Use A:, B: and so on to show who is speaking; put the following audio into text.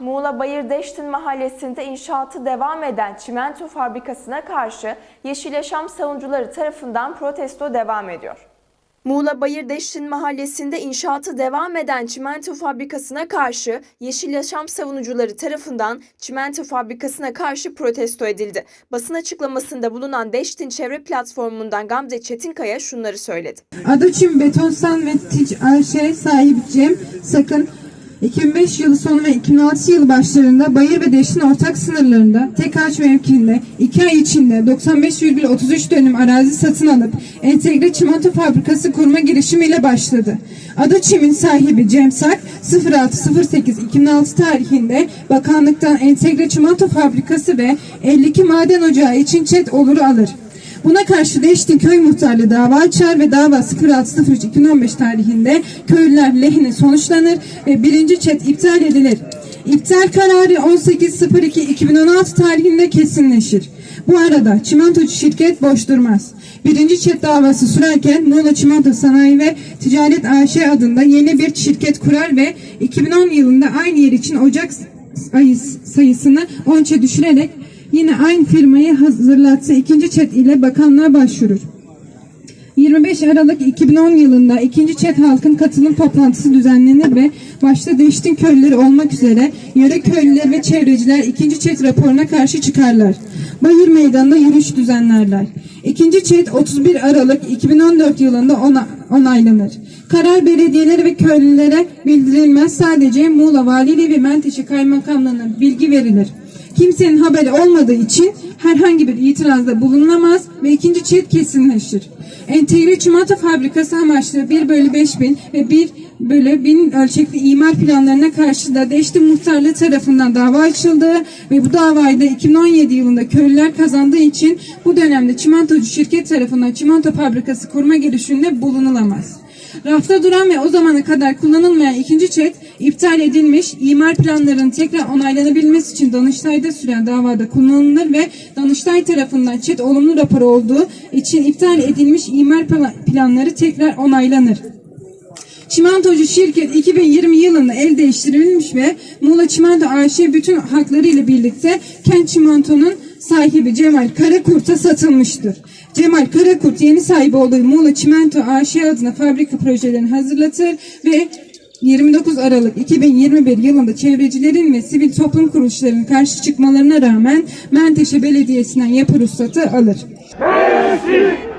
A: Muğla Bayırdeştin mahallesinde inşaatı devam eden çimento fabrikasına karşı Yeşil Yaşam savunucuları tarafından protesto devam ediyor. Muğla Bayırdeştin mahallesinde inşaatı devam eden çimento fabrikasına karşı Yeşil Yaşam savunucuları tarafından çimento fabrikasına karşı protesto edildi. Basın açıklamasında bulunan Deştin Çevre Platformu'ndan Gamze Çetinkaya şunları söyledi.
B: Adaçim Betonsan ve Tic AŞ sahibi Cem Sakın 2005 yılı sonu ve 2006 yılı başlarında Bayır ve Deştin ortak sınırlarında tek ağaç mevkiinde 2 ay içinde 95,33 dönüm arazi satın alıp entegre çimento fabrikası kurma girişimiyle başladı. Adaçim'in sahibi Cem Sak 06.08.2006 tarihinde bakanlıktan entegre çimento fabrikası ve 52 maden ocağı için çet oluru alır. Buna karşı Deştin Köy Muhtarlığı dava açar ve dava 06.03.2015 tarihinde köylüler lehine sonuçlanır ve birinci çet iptal edilir. İptal kararı 18.02.2016 tarihinde kesinleşir. Bu arada çimentocu şirket boş durmaz. Birinci çet davası sürerken Muğla Çimento Sanayi ve Ticaret AŞ adında yeni bir şirket kurar ve 2010 yılında aynı yer için Ocak ayı sayısını 10'a düşürerek yine aynı firmayı hazırlatsa ikinci çet ile bakanlığa başvurur. 25 Aralık 2010 yılında ikinci Çet Halkın katılım toplantısı düzenlenir ve başta Deştin köylüleri olmak üzere yöre köylüler ve çevreciler ikinci Çet raporuna karşı çıkarlar. Bayır Meydanı'nda yürüyüş düzenlerler. İkinci Çet 31 Aralık 2014 yılında ona, onaylanır. Karar belediyelere ve köylülere bildirilmez sadece Muğla Valiliği ve Menteşe Kaymakamlığı'na bilgi verilir. Kimsenin haberi olmadığı için herhangi bir itirazda bulunamaz ve ikinci çet kesinleşir. Entegre çimento fabrikası amaçlı 1 bölü 5 bin ve 1 bölü 1000 ölçekli imar planlarına karşı da Deşti Muhtarlığı tarafından dava açıldı ve bu davayı da 2017 yılında köylüler kazandığı için bu dönemde çimentocu şirket tarafından çimento fabrikası kurma girişiminde bulunulamaz. Rafta duran ve o zamana kadar kullanılmayan ikinci çet iptal edilmiş, imar planlarının tekrar onaylanabilmesi için Danıştay'da süren davada kullanılır ve Danıştay tarafından çet olumlu rapor olduğu için iptal edilmiş imar pla- planları tekrar onaylanır. Çimentocu şirket 2020 yılında el değiştirilmiş ve Muğla Çimento AŞ bütün haklarıyla birlikte Kent Çimento'nun sahibi Cemal Karakurt'a satılmıştır. Cemal Karakurt yeni sahibi olduğu Muğla Çimento AŞ adına fabrika projelerini hazırlatır ve 29 Aralık 2021 yılında çevrecilerin ve sivil toplum kuruluşlarının karşı çıkmalarına rağmen Menteşe Belediyesi'nden yapı ruhsatı alır.
C: Çayı